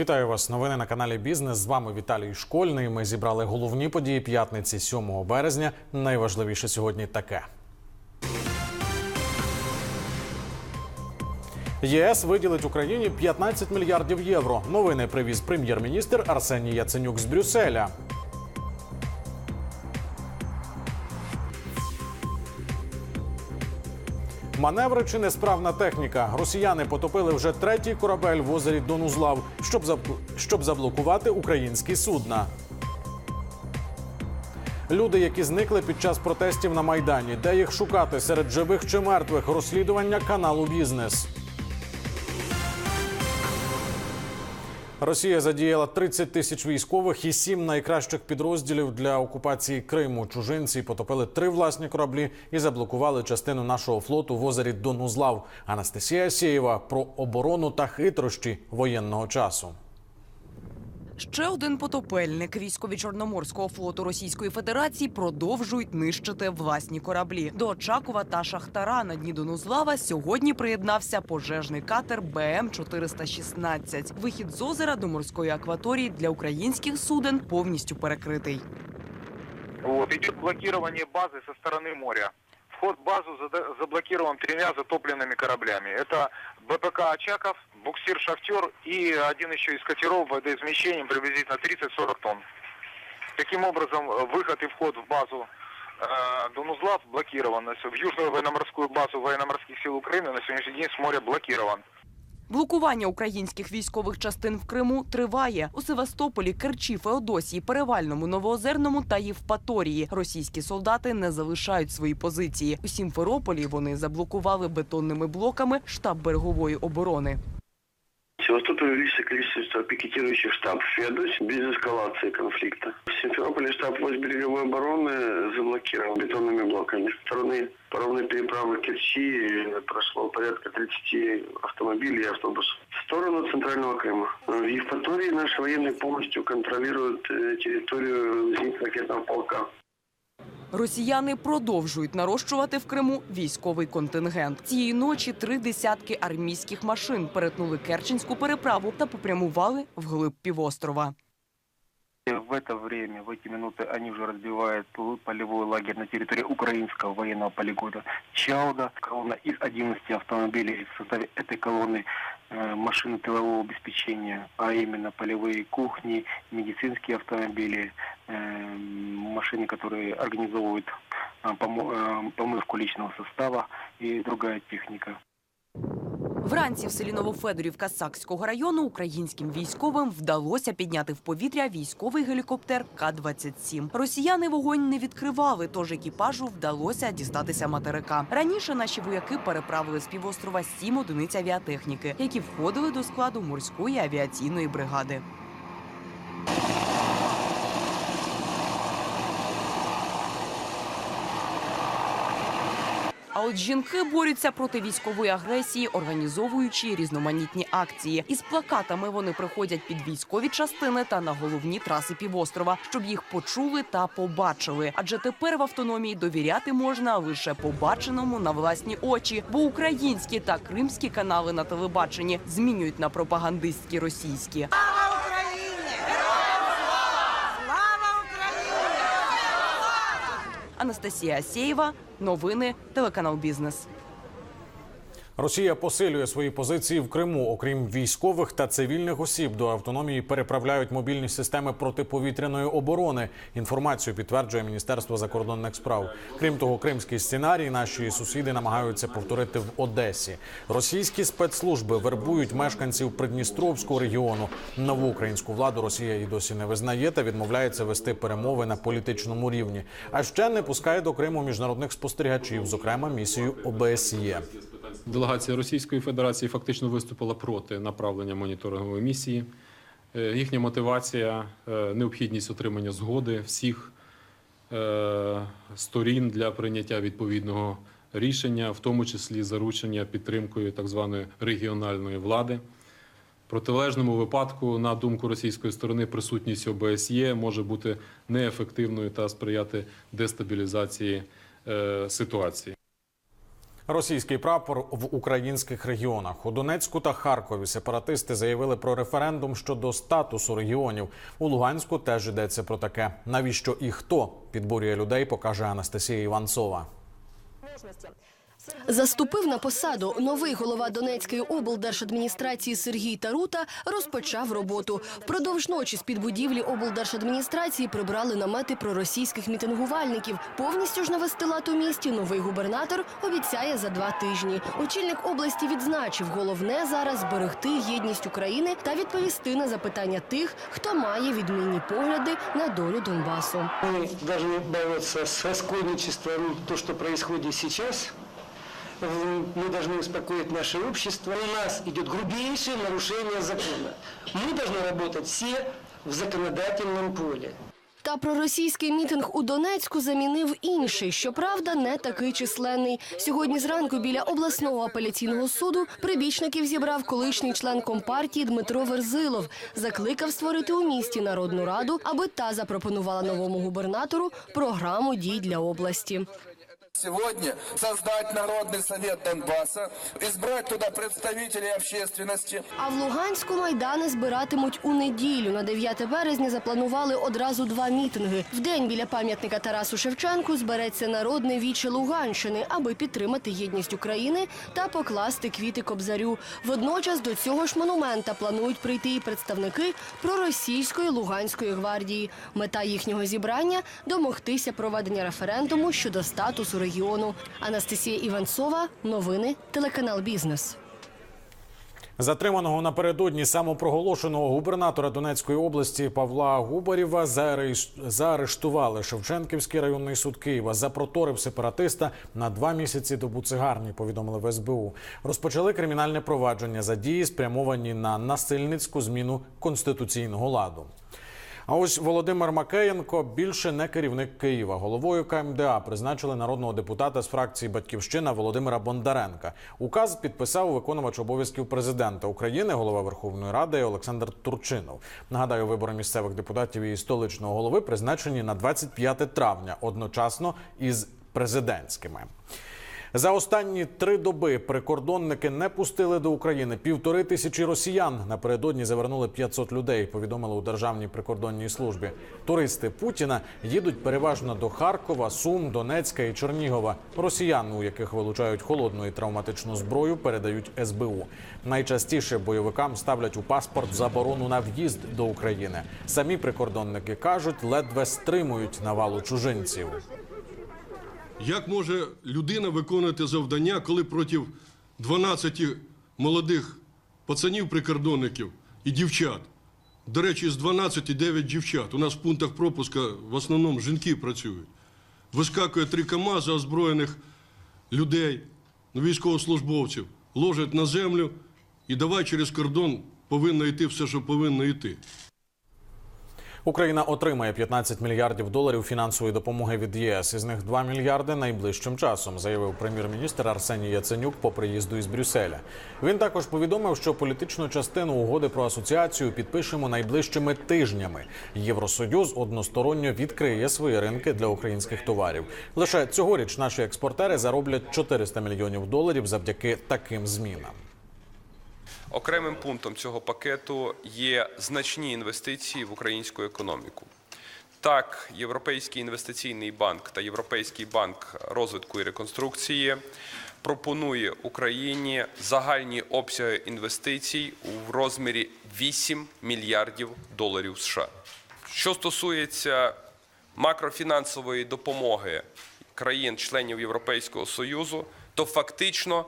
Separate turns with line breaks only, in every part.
Вітаю вас. Новини на каналі Бізнес. З вами Віталій Школьний. Ми зібрали головні події п'ятниці 7 березня. Найважливіше сьогодні таке. ЄС виділить Україні 15 мільярдів євро. Новини привіз прем'єр-міністр Арсеній Яценюк з Брюсселя. Маневри чи несправна техніка. Росіяни потопили вже третій корабель в озері Донузлав, щоб заб... щоб заблокувати українські судна. Люди, які зникли під час протестів на майдані, де їх шукати серед живих чи мертвих, розслідування каналу Бізнес. Росія задіяла 30 тисяч військових і сім найкращих підрозділів для окупації Криму. Чужинці потопили три власні кораблі і заблокували частину нашого флоту в озері Донузлав. Анастасія Сєєва про оборону та хитрощі воєнного часу.
Ще один потопельник військові Чорноморського флоту Російської Федерації продовжують нищити власні кораблі. До Очакова та Шахтара на дні Донузлава сьогодні приєднався пожежний катер БМ 416 Вихід з озера до морської акваторії для українських суден повністю перекритий.
Вот, идет блокирование базы со стороны моря. Вход в базу зада- заблокирован тремя затопленными кораблями. Это БПК «Очаков», буксир «Шахтер» и один еще из катеров водоизмещением приблизительно 30-40 тонн. Таким образом, э, выход и вход в базу э, Донузлав блокирован. То есть В Южную военно-морскую базу военно-морских сил Украины на сегодняшний день с моря блокирован.
Блокування українських військових частин в Криму триває у Севастополі, Керчі, Феодосії, Перевальному, Новоозерному та Євпаторії. Російські солдати не залишають свої позиції. У Сімферополі вони заблокували бетонними блоками штаб берегової оборони.
В Севастополе увеличится количество пикетирующих штабов. В Феодосии без эскалации конфликта. В Симферополе штаб войск береговой обороны заблокирован бетонными блоками. Со стороны паромной переправы Керчи прошло порядка 30 автомобилей и автобусов. В сторону Центрального Крыма. В Евпатории наши военные полностью контролируют э, территорию зенитно-ракетного полка.
Росіяни продовжують нарощувати в Криму військовий контингент. Цієї ночі три десятки армійських машин перетнули Керченську переправу та попрямували вглиб півострова.
В это время, в эти минуты, они уже разбивают пол- полевой лагерь на территории украинского военного полигона Чауда. Колонна из 11 автомобилей в составе этой колонны э, машины тылового обеспечения, а именно полевые кухни, медицинские автомобили, э, машины, которые организовывают э, э, помывку личного состава и другая техника.
Вранці в селі Новофедорівка Сакського району українським військовим вдалося підняти в повітря військовий гелікоптер К-27. Росіяни вогонь не відкривали, тож екіпажу вдалося дістатися материка. Раніше наші вояки переправили з півострова сім одиниць авіатехніки, які входили до складу морської авіаційної бригади. А от жінки борються проти військової агресії, організовуючи різноманітні акції. Із плакатами вони приходять під військові частини та на головні траси півострова, щоб їх почули та побачили. Адже тепер в автономії довіряти можна лише побаченому на власні очі, бо українські та кримські канали на телебаченні змінюють на пропагандистські російські.
Слава Україні! Слава Україні!
Анастасія Асєєва, новини, телеканал Бізнес.
Росія посилює свої позиції в Криму. Окрім військових та цивільних осіб, до автономії переправляють мобільні системи протиповітряної оборони. Інформацію підтверджує Міністерство закордонних справ. Крім того, кримський сценарій наші сусіди намагаються повторити в Одесі. Російські спецслужби вербують мешканців Придністровського регіону. Нову українську владу Росія і досі не визнає та відмовляється вести перемови на політичному рівні. А ще не пускає до Криму міжнародних спостерігачів, зокрема місію ОБСЄ.
Делегація Російської Федерації фактично виступила проти направлення моніторингової місії. Е, Їхня мотивація е, необхідність отримання згоди всіх е, сторін для прийняття відповідного рішення, в тому числі заручення підтримкою так званої регіональної влади. В протилежному випадку, на думку російської сторони, присутність ОБСЄ може бути неефективною та сприяти дестабілізації ситуації.
Російський прапор в українських регіонах у Донецьку та Харкові сепаратисти заявили про референдум щодо статусу регіонів. У Луганську теж йдеться про таке. Навіщо і хто підбурює людей, покаже Анастасія Іванцова.
Заступив на посаду новий голова Донецької облдержадміністрації Сергій Тарута розпочав роботу. Впродовж ночі з під будівлі облдержадміністрації прибрали намети проросійських мітингувальників. Повністю ж навести лад у місті новий губернатор обіцяє за два тижні. Очільник області відзначив, головне зараз зберегти єдність України та відповісти на запитання тих, хто має відмінні погляди на долю Донбасу.
Мы должны бороться с раскольничеством, то, что происходит сейчас В- Мы должны успокоить наше общество. У нас идет грубейшее нарушение закона. Мы должны работать все в законодательном поле.
Та проросійський мітинг у Донецьку замінив інший, щоправда, не такий численний. Сьогодні зранку біля обласного апеляційного суду прибічників зібрав колишній член компартії Дмитро Верзилов. Закликав створити у місті народну раду, аби та запропонувала новому губернатору програму дій для області.
Сегодня создать Народный совет Донбасса, избрать туда представителей общественности,
А в Луганську майдани збиратимуть у неділю. На 9 березня запланували одразу два мітинги. Вдень біля пам'ятника Тарасу Шевченку збереться народне віче Луганщини, аби підтримати єдність України та покласти квіти кобзарю. Водночас до цього ж монумента планують прийти і представники проросійської Луганської гвардії. Мета їхнього зібрання домогтися проведення референдуму щодо статусу регіону. Анастасія Іванцова, новини, телеканал Бізнес.
Затриманого напередодні самопроголошеного губернатора Донецької області Павла Губарєва заарешт- заарештували Шевченківський районний суд Києва. Запроторив сепаратиста на два місяці до буцегарні. Повідомили в СБУ. Розпочали кримінальне провадження за дії, спрямовані на насильницьку зміну конституційного ладу. А ось Володимир Макеєнко більше не керівник Києва. Головою КМДА призначили народного депутата з фракції Батьківщина Володимира Бондаренка. Указ підписав виконувач обов'язків президента України, голова Верховної Ради Олександр Турчинов. Нагадаю, вибори місцевих депутатів і столичного голови призначені на 25 травня, одночасно із президентськими. За останні три доби прикордонники не пустили до України півтори тисячі росіян. Напередодні завернули 500 людей. Повідомили у державній прикордонній службі. Туристи Путіна їдуть переважно до Харкова, Сум, Донецька і Чернігова. Росіян, у яких вилучають холодну і травматичну зброю, передають СБУ. Найчастіше бойовикам ставлять у паспорт заборону на в'їзд до України. Самі прикордонники кажуть, ледве стримують навалу чужинців.
Як може людина виконувати завдання, коли проти 12 молодих пацанів-прикордонників і дівчат? До речі, з 12 9 дівчат. У нас в пунктах пропуска в основному жінки працюють. Вискакує три КАМАЗи озброєних людей, ну, військовослужбовців, ложать на землю і давай через кордон повинно йти все, що повинно йти.
Україна отримає 15 мільярдів доларів фінансової допомоги від ЄС. Із них 2 мільярди найближчим часом, заявив прем'єр-міністр Арсеній Яценюк по приїзду із Брюсселя. Він також повідомив, що політичну частину угоди про асоціацію підпишемо найближчими тижнями. Євросоюз односторонньо відкриє свої ринки для українських товарів. Лише цьогоріч наші експортери зароблять 400 мільйонів доларів завдяки таким змінам.
Окремим пунктом цього пакету є значні інвестиції в українську економіку. Так, Європейський інвестиційний банк та Європейський банк розвитку і реконструкції пропонує Україні загальні обсяги інвестицій у розмірі 8 мільярдів доларів США. Що стосується макрофінансової допомоги країн-членів Європейського Союзу, то фактично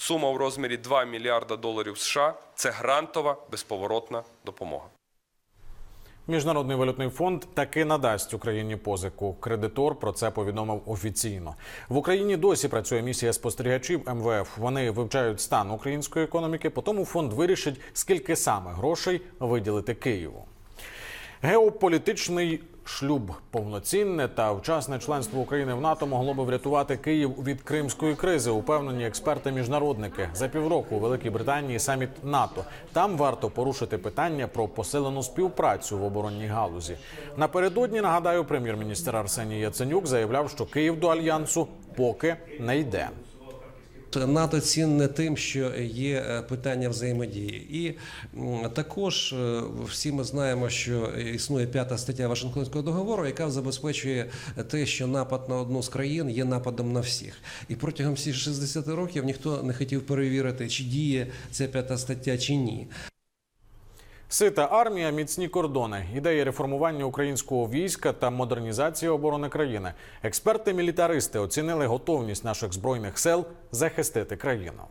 сума в розмірі 2 мільярда доларів США це грантова безповоротна допомога.
Міжнародний валютний фонд таки надасть Україні позику. Кредитор про це повідомив офіційно. В Україні досі працює місія спостерігачів МВФ. Вони вивчають стан української економіки. Потім фонд вирішить, скільки саме грошей виділити Києву. Геополітичний шлюб повноцінне та вчасне членство України в НАТО могло би врятувати Київ від кримської кризи. Упевнені експерти-міжнародники. За півроку у Великій Британії саміт НАТО. Там варто порушити питання про посилену співпрацю в оборонній галузі. Напередодні нагадаю, прем'єр-міністр Арсеній Яценюк заявляв, що Київ до альянсу поки не йде.
НАТО цінне тим, що є е, питання взаємодії, і також е, всі ми знаємо, що існує п'ята стаття Вашингтонського договору, яка забезпечує те, що напад на одну з країн є нападом на всіх. І протягом всіх 60 років ніхто не хотів перевірити, чи діє ця п'ята стаття чи ні.
Сита армія, міцні кордони, ідеї реформування українського війська та модернізації оборони країни. Експерти-мілітаристи оцінили готовність наших збройних сил захистити країну.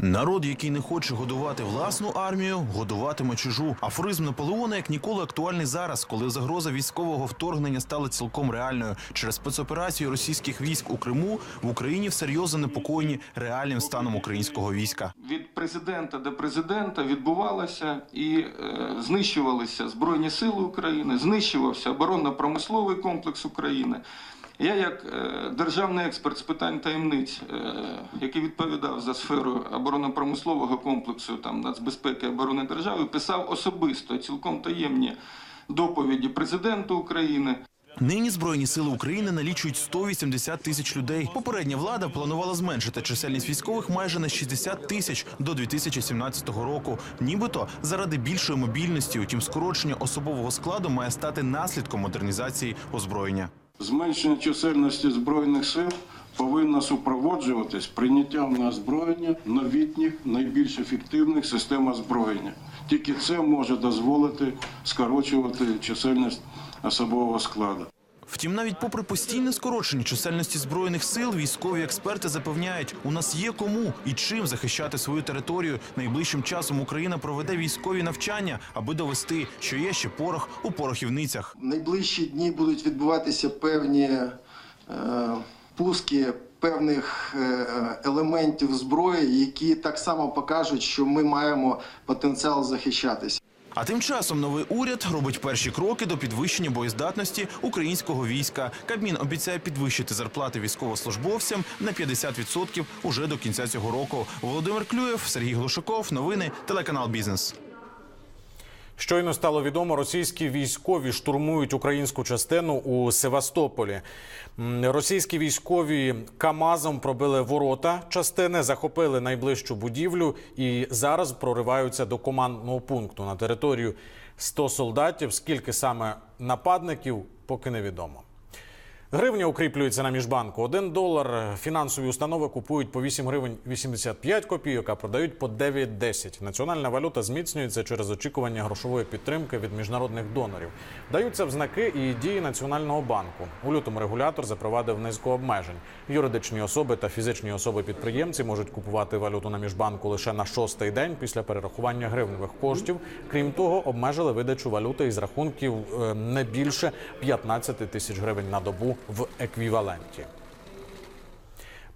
Народ, який не хоче годувати власну армію, годуватиме чужу. Афоризм Наполеона як ніколи актуальний зараз, коли загроза військового вторгнення стала цілком реальною. Через спецоперацію російських військ у Криму в Україні всерйоз занепокоєні реальним станом українського війська.
від президента до президента відбувалося і е, знищувалися Збройні Сили України, знищувався оборонно-промисловий комплекс України. Я, як е, державний експерт з питань таємниць, е, який відповідав за сферу оборонно-промислового комплексу там, нацбезпеки і оборони держави, писав особисто цілком таємні доповіді президенту України.
Нині збройні сили України налічують 180 тисяч людей. Попередня влада планувала зменшити чисельність військових майже на 60 тисяч до 2017 року. Нібито заради більшої мобільності, утім, скорочення особового складу має стати наслідком модернізації озброєння.
Зменшення чисельності збройних сил повинно супроводжуватись прийняттям на озброєння новітніх, найбільш ефективних систем озброєння. Тільки це може дозволити скорочувати чисельність особового складу.
Втім, навіть попри постійне скорочення чисельності збройних сил, військові експерти запевняють, у нас є кому і чим захищати свою територію. Найближчим часом Україна проведе військові навчання, аби довести, що є ще порох у порохівницях.
Найближчі дні будуть відбуватися певні е, пуски певних е, елементів зброї, які так само покажуть, що ми маємо потенціал захищатися.
А тим часом новий уряд робить перші кроки до підвищення боєздатності українського війська. Кабмін обіцяє підвищити зарплати військовослужбовцям на 50% уже до кінця цього року. Володимир Клюєв, Сергій Глушаков. Новини телеканал Бізнес.
Щойно стало відомо, російські військові штурмують українську частину у Севастополі. Російські військові Камазом пробили ворота частини, захопили найближчу будівлю і зараз прориваються до командного пункту на територію 100 солдатів. Скільки саме нападників, поки невідомо. Гривня укріплюється на міжбанку. Один долар фінансові установи купують по 8 гривень 85 копійок, а продають по 9,10. Національна валюта зміцнюється через очікування грошової підтримки від міжнародних донорів. Даються в знаки і дії Національного банку. У лютому регулятор запровадив низку обмежень. Юридичні особи та фізичні особи-підприємці можуть купувати валюту на міжбанку лише на шостий день після перерахування гривневих коштів. Крім того, обмежили видачу валюти із рахунків е, не більше 15 тисяч гривень на добу в еквіваленті.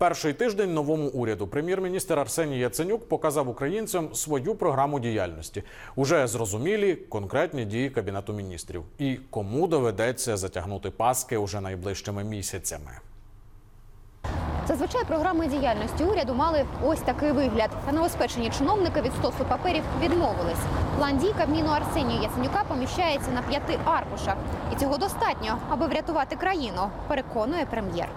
Перший тиждень новому уряду прем'єр-міністр Арсеній Яценюк показав українцям свою програму діяльності. Уже зрозумілі конкретні дії кабінету міністрів і кому доведеться затягнути паски уже найближчими місяцями.
Зазвичай програми діяльності уряду мали ось такий вигляд. Та новоспечені чиновники від стосу паперів відмовились. План дій Кабміну Арсенія Яценюка поміщається на п'яти аркушах. І цього достатньо, аби врятувати країну, переконує прем'єр.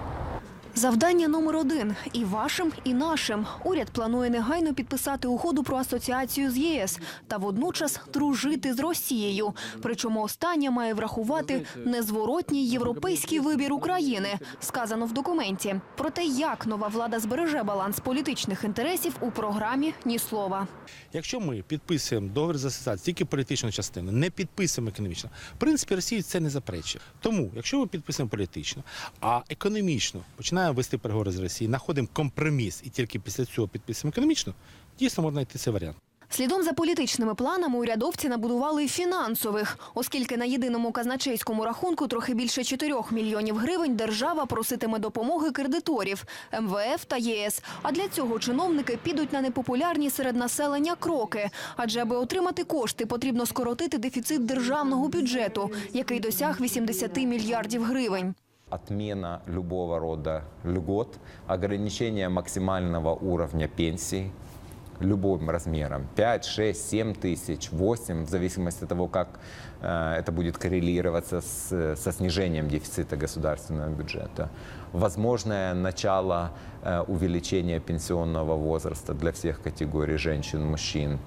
Завдання номер один і вашим, і нашим. Уряд планує негайно підписати угоду про асоціацію з ЄС та водночас дружити з Росією. Причому остання має врахувати незворотній європейський вибір України, сказано в документі. Про те, як нова влада збереже баланс політичних інтересів у програмі ні слова.
Якщо ми підписуємо договір з асоціацією тільки політичну частину, не підписуємо економічно, в принципі, Росія це не заперечує. Тому, якщо ми підписуємо політично, а економічно починаємо вести переговори з Росією, знаходимо компроміс і тільки після цього підписуємо економічно, дійсно можна йти цей варіант.
Слідом за політичними планами урядовці набудували й фінансових, оскільки на єдиному казначейському рахунку трохи більше 4 мільйонів гривень держава проситиме допомоги кредиторів МВФ та ЄС. А для цього чиновники підуть на непопулярні серед населення кроки. Адже аби отримати кошти, потрібно скоротити дефіцит державного бюджету, який досяг 80 мільярдів гривень.
Отмена любого рода льгот, ограничение максимального уровня пенсий любым размером. 5, 6, 7 тысяч, 8, в зависимости от того, как э, это будет коррелироваться с, со снижением дефицита государственного бюджета. Возможное начало э, увеличения пенсионного возраста для всех категорий женщин, мужчин.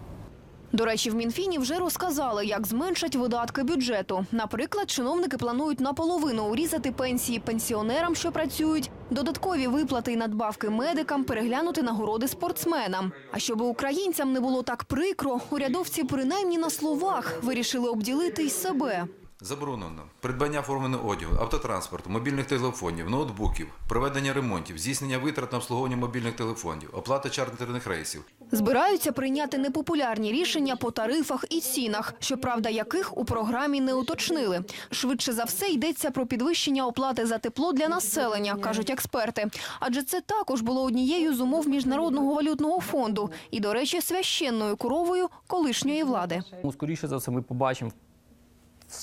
До речі, в Мінфіні вже розказали, як зменшать видатки бюджету. Наприклад, чиновники планують наполовину урізати пенсії пенсіонерам, що працюють, додаткові виплати і надбавки медикам, переглянути нагороди спортсменам. А щоб українцям не було так прикро, урядовці принаймні на словах вирішили обділити й себе.
Заборонено придбання форменого одягу, автотранспорту, мобільних телефонів, ноутбуків, проведення ремонтів, здійснення витрат на обслуговування мобільних телефонів, оплата чартерних рейсів.
Збираються прийняти непопулярні рішення по тарифах і цінах, щоправда, яких у програмі не уточнили. Швидше за все йдеться про підвищення оплати за тепло для населення, кажуть експерти. Адже це також було однією з умов міжнародного валютного фонду і, до речі, священною коровою колишньої влади.
Ну, скоріше за все, ми побачимо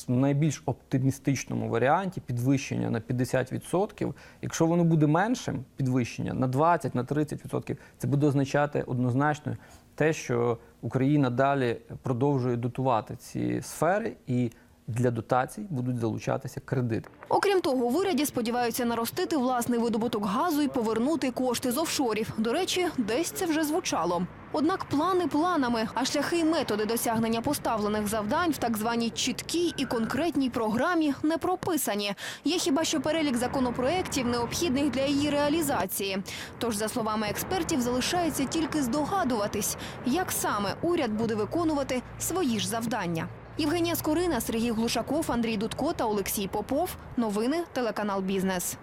в найбільш оптимістичному варіанті підвищення на 50%. Якщо воно буде меншим, підвищення на 20, на 30%, це буде означати однозначно те, що Україна далі продовжує дотувати ці сфери і для дотацій будуть залучатися кредити.
Окрім того, в уряді сподіваються наростити власний видобуток газу і повернути кошти з офшорів. До речі, десь це вже звучало. Однак плани планами, а шляхи й методи досягнення поставлених завдань в так званій чіткій і конкретній програмі не прописані. Є хіба що перелік законопроєктів, необхідних для її реалізації. Тож, за словами експертів, залишається тільки здогадуватись, як саме уряд буде виконувати свої ж завдання. Євгенія Скорина, Сергій Глушаков, Андрій Дудко та Олексій Попов. Новини телеканал Бізнес.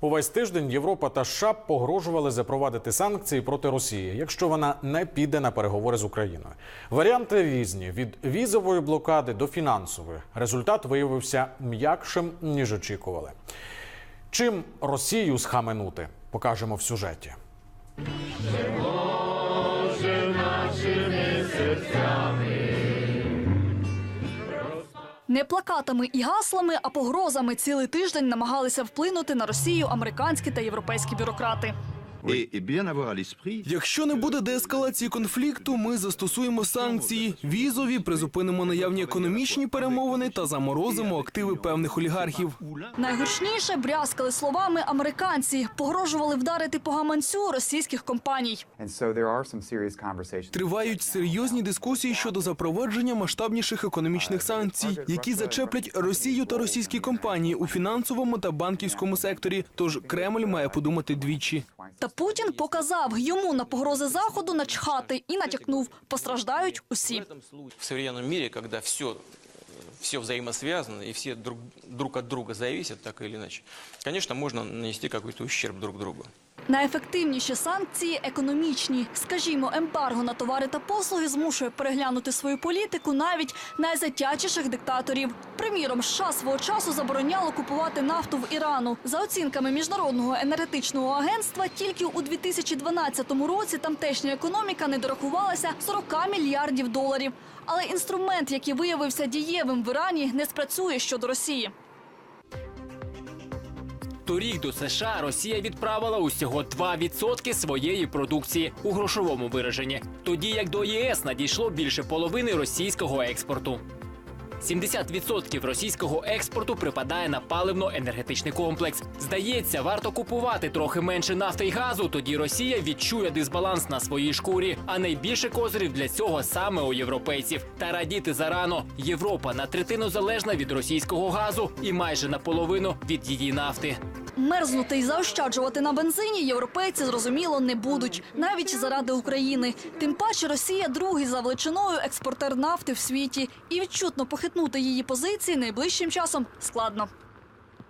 Увесь тиждень Європа та США погрожували запровадити санкції проти Росії, якщо вона не піде на переговори з Україною. Варіанти різні від візової блокади до фінансової. Результат виявився м'якшим ніж очікували. Чим Росію схаменути, покажемо в сюжеті.
Не плакатами і гаслами, а погрозами цілий тиждень намагалися вплинути на Росію американські та європейські бюрократи.
Якщо не буде деескалації конфлікту, ми застосуємо санкції візові, призупинимо наявні економічні перемовини та заморозимо активи певних олігархів.
Найгучніше брязкали словами американці, погрожували вдарити по гаманцю російських компаній.
Тривають серйозні дискусії щодо запровадження масштабніших економічних санкцій, які зачеплять Росію та російські компанії у фінансовому та банківському секторі. Тож Кремль має подумати двічі.
Путін показав йому на погрози заходу начхати і натякнув: постраждають усі.
В современном світі, коли все, все взаимосвязано и все друг, друг от друга зависят так или иначе, конечно, можно нанести какой-то ущерб друг другу.
Найефективніші санкції економічні. Скажімо, ембарго на товари та послуги змушує переглянути свою політику навіть найзатячіших диктаторів. Приміром, США свого часу забороняло купувати нафту в Ірану. За оцінками міжнародного енергетичного агентства, тільки у 2012 році тамтешня економіка не дорахувалася 40 мільярдів доларів. Але інструмент, який виявився дієвим в Ірані, не спрацює щодо Росії.
Торік до США Росія відправила усього 2% своєї продукції у грошовому вираженні, тоді як до ЄС надійшло більше половини російського експорту. 70% російського експорту припадає на паливно-енергетичний комплекс. Здається, варто купувати трохи менше нафти й газу. Тоді Росія відчує дисбаланс на своїй шкурі. А найбільше козирів для цього саме у європейців. Та радіти зарано. Європа на третину залежна від російського газу і майже наполовину від її нафти.
Мерзнути і заощаджувати на бензині європейці зрозуміло не будуть, навіть заради України. Тим паче Росія другий за величиною експортер нафти в світі, і відчутно похитнути її позиції найближчим часом складно.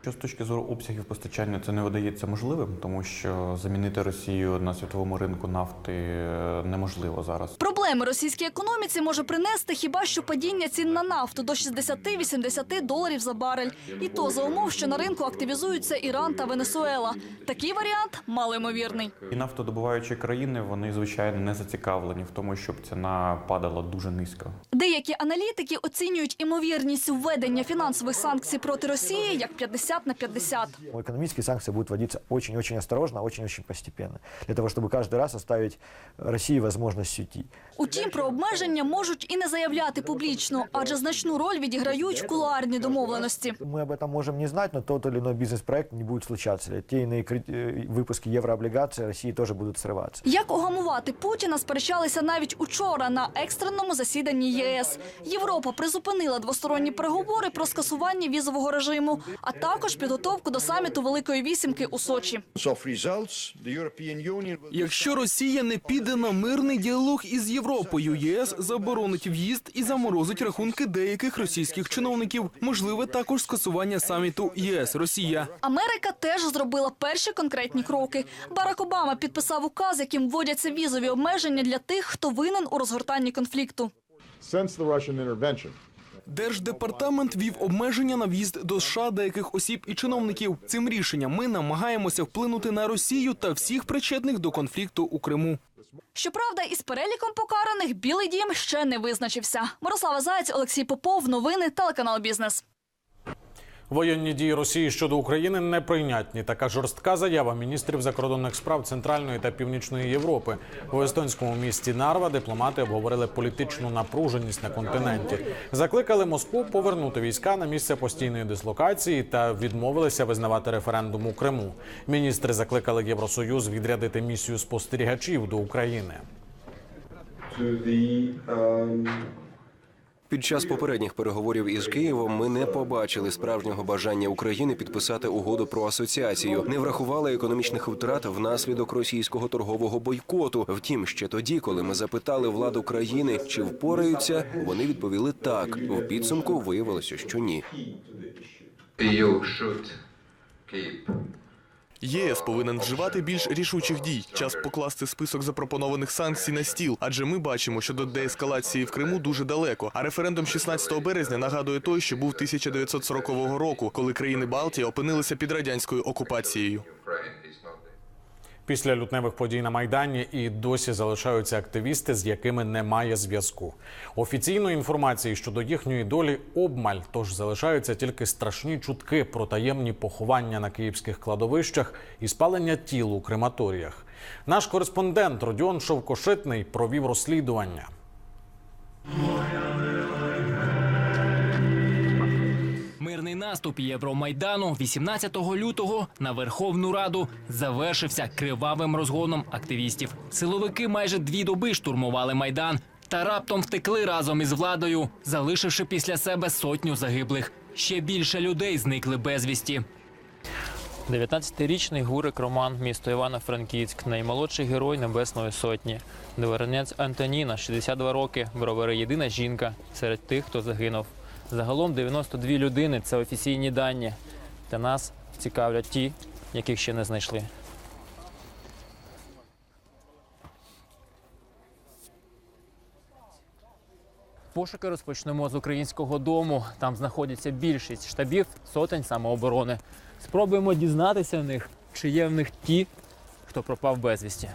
Що з точки зору обсягів постачання це не видається можливим, тому що замінити Росію на світовому ринку нафти е, неможливо зараз.
Проблеми російській економіці може принести хіба що падіння цін на нафту до 60-80 доларів за барель. І то за умов, що на ринку активізуються Іран та Венесуела. Такий варіант малоймовірний.
І нафтодобуваючі країни вони звичайно не зацікавлені в тому, щоб ціна падала дуже низько.
Деякі аналітики оцінюють імовірність введення фінансових санкцій проти Росії як 50 50 на 50.
Экономические санкции будут вводиться очень-очень осторожно, очень-очень постепенно, для того, чтобы каждый раз оставить России возможность уйти.
Утім, про обмеження можуть і не заявляти публічно, адже значну роль відіграють кулуарні домовленості.
Мы об этом можем не знать, но тот или иной бизнес-проект не будет случаться. Те иные кредит- э, выпуски еврооблигаций России тоже будут срываться.
Як угамувати Путіна сперечалися навіть учора на екстреному засіданні ЄС. Європа призупинила двосторонні переговори про скасування візового режиму, а також підготовку до саміту Великої вісімки у Сочі.
Якщо Росія не піде на мирний діалог із Європою, ЄС заборонить в'їзд і заморозить рахунки деяких російських чиновників. Можливе також скасування саміту ЄС Росія.
Америка теж зробила перші конкретні кроки. Барак Обама підписав указ, яким вводяться візові обмеження для тих, хто винен у розгортанні конфлікту.
Держдепартамент вів обмеження на в'їзд до США деяких осіб і чиновників. Цим рішенням ми намагаємося вплинути на Росію та всіх причетних до конфлікту у Криму.
Щоправда, із переліком покараних Білий Дім ще не визначився. Мирослава Заєць, Олексій Попов, новини, телеканал Бізнес.
Воєнні дії Росії щодо України неприйнятні. Така жорстка заява міністрів закордонних справ Центральної та Північної Європи. У естонському місті Нарва дипломати обговорили політичну напруженість на континенті. Закликали Москву повернути війська на місце постійної дислокації та відмовилися визнавати референдум у Криму. Міністри закликали Євросоюз відрядити місію спостерігачів до України.
Під час попередніх переговорів із Києвом ми не побачили справжнього бажання України підписати угоду про асоціацію, не врахували економічних втрат внаслідок російського торгового бойкоту. Втім, ще тоді, коли ми запитали владу країни, чи впораються, вони відповіли так. В підсумку виявилося, що ні.
ЄС повинен вживати більш рішучих дій. Час покласти список запропонованих санкцій на стіл, адже ми бачимо, що до деескалації в Криму дуже далеко. А референдум 16 березня нагадує той, що був 1940 року, коли країни Балтії опинилися під радянською окупацією.
Після лютневих подій на майдані і досі залишаються активісти, з якими немає зв'язку. Офіційної інформації щодо їхньої долі обмаль, тож залишаються тільки страшні чутки про таємні поховання на київських кладовищах і спалення тіл у крематоріях. Наш кореспондент Родіон Шовкошитний провів розслідування.
Наступ Євромайдану 18 лютого на Верховну Раду завершився кривавим розгоном активістів. Силовики майже дві доби штурмували майдан та раптом втекли разом із владою, залишивши після себе сотню загиблих. Ще більше людей зникли безвісті.
19-річний Гурик Роман, місто Івано-Франківськ, наймолодший герой Небесної Сотні. Дворянець Антоніна, 62 роки, бровари єдина жінка серед тих, хто загинув. Загалом 92 людини це офіційні дані. Для нас цікавлять ті, яких ще не знайшли.
Пошуки розпочнемо з українського дому. Там знаходяться більшість штабів сотень самооборони. Спробуємо дізнатися в них, чи є в них ті, хто пропав безвісті.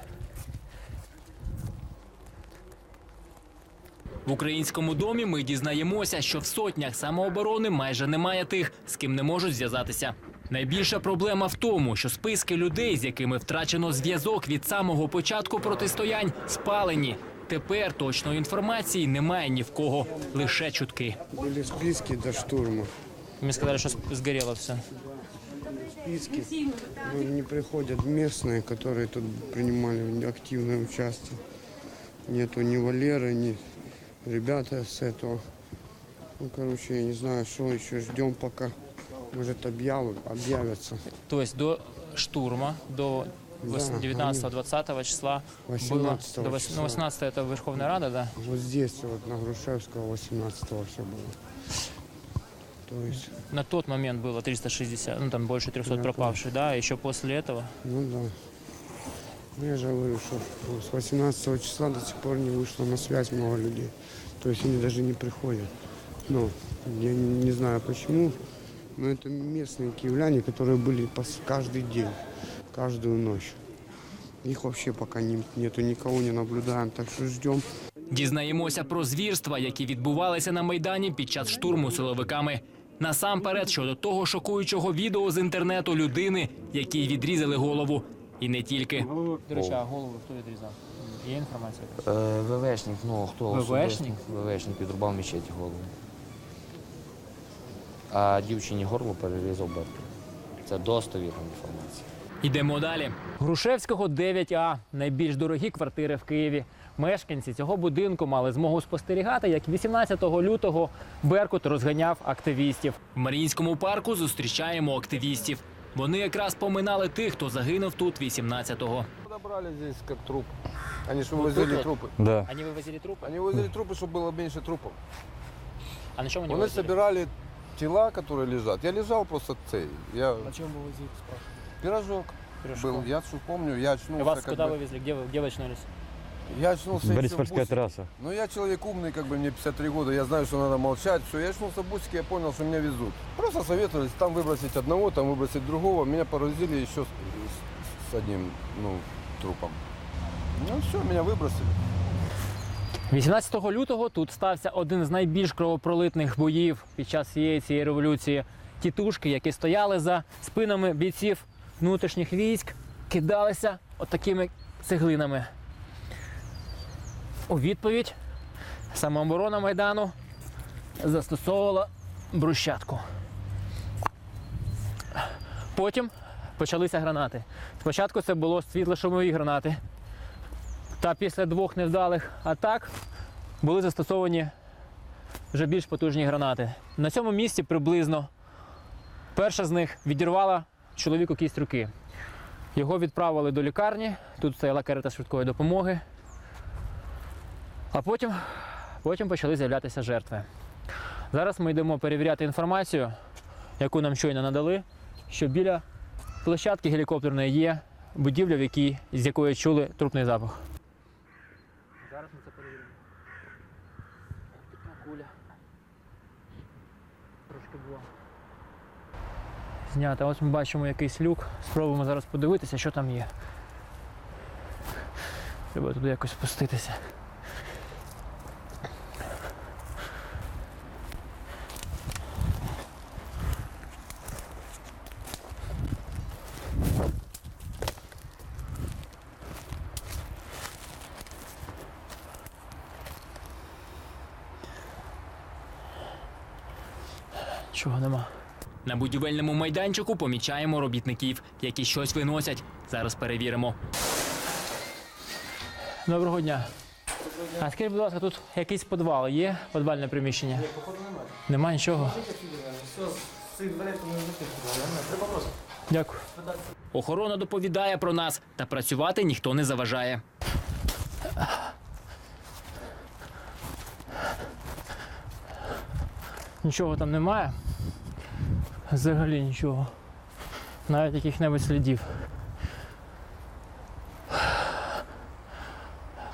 В українському домі ми дізнаємося, що в сотнях самооборони майже немає тих, з ким не можуть зв'язатися. Найбільша проблема в тому, що списки людей, з якими втрачено зв'язок від самого початку протистоянь, спалені. Тепер точної інформації немає ні в кого, лише чутки.
Были списки до штурма.
Мені сказали, що згоріло все.
Списки ну, не приходят местные, которые тут принимали активное участие. Нету ни Валеры, ни ребята с этого. Ну, короче, я не знаю, что еще ждем пока. Может, объявят, объявятся.
Тобто до штурма, до
Да,
19-20 числа
18
было, до вос-
числа.
ну, 18 это Верховная Рада, да?
Вот здесь, вот на Грушевского, 18-го все было. То есть,
На тот момент было 360, ну там больше 300
Да,
пропавших, да, еще после этого.
ну да. Ну, я же говорю, что с 18 числа до сих пор не вышло на связь много людей. То есть они даже не приходят. Ну, я не, не знаю почему, но это местные киевляне, которые были пос- каждый день, каждую ночь. Их вообще пока не, нету, никого не наблюдаем, так что ждем.
Дізнаємося про звірства, які відбувалися на майдані під час штурму силовиками.
Насамперед щодо того шокуючого відео з інтернету людини, якій відрізали голову. І не тільки. До речі, а голову хто відрізав? Є інформація?
Е, ВВшник, ну хто
ВВшник?
ВВшник підрубав мечеті голову. А дівчині горло перерізав Беркут. Це достовірна інформація.
Йдемо далі. Грушевського 9А найбільш дорогі квартири в Києві. Мешканці цього будинку мали змогу спостерігати, як 18 лютого Беркут розганяв активістів. В Маріїнському парку зустрічаємо активістів. Вони якраз поминали тих, хто загинув тут 18-го.
Подобрали здесь как труп. Они же
Вот
вывозили
тут вот?
трупы. Да.
Они вывозили трупы?
Они вывозили трупы, чтобы было меньше трупов.
А на чем они
Вони
вывозили?
собирали тела, которые лежат. Я лежал просто цей. Я...
На чем вы вывозили, спрашиваю?
Пирожок,
Пирожком.
был. Я что помню, я очнулся.
Вас
как
куда
бы-
вывезли? Где вы, где вы очнулись?
Я очнулся еще в
Бориспольская
бусике.
трасса.
Ну, я человек умный, как бы мне 53 года, я знаю, что надо молчать. Все, я очнулся в бусике, я понял, что меня везут. Просто советовались там выбросить одного, там выбросить другого. Меня поразили еще с, с- с одним, ну, трупом. Ну, все, меня выбросили.
18 лютого тут стався один з найбільш кровопролитних боїв під час цієї цієї революції. Тітушки, які стояли за спинами бійців внутрішніх військ, кидалися отакими цеглинами. У відповідь самооборона Майдану застосовувала брусчатку. Потім почалися гранати. Спочатку це було світло-шумові гранати. Та після двох невдалих атак були застосовані вже більш потужні гранати. На цьому місці приблизно перша з них відірвала чоловіку кість руки. Його відправили до лікарні, тут стояла карета швидкої допомоги. А потім, потім почали з'являтися жертви. Зараз ми йдемо перевіряти інформацію, яку нам щойно надали, що біля площадки гелікоптерної є будівля, в якій, з якої чули трупний запах. Зараз ми це перевіримо. Така куля. Трошки була. Знята. Ось ми бачимо якийсь люк. Спробуємо зараз подивитися, що там є. Треба туди якось спуститися. Чого нема? На будівельному майданчику помічаємо робітників, які щось виносять. Зараз перевіримо. Доброго дня. А скажіть, будь ласка, тут якийсь підвал є? Підвальне приміщення? Ні, походу немає. Нема нічого. Дякую. Охорона доповідає про нас, та працювати ніхто не заважає. Нічого там немає. Взагалі нічого. Навіть яких-небудь слідів.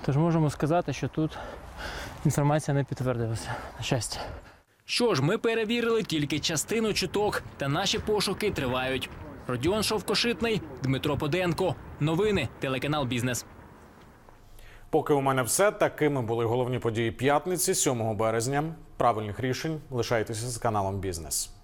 Тож можемо сказати, що тут інформація не підтвердилася. На щастя. Що ж, ми перевірили тільки частину чуток, та наші пошуки тривають. Родіон Шовкошитний, Дмитро Поденко. Новини, телеканал Бізнес.
Поки у мене все, такими були головні події п'ятниці, 7 березня. Правильних рішень лишайтеся з каналом Бізнес.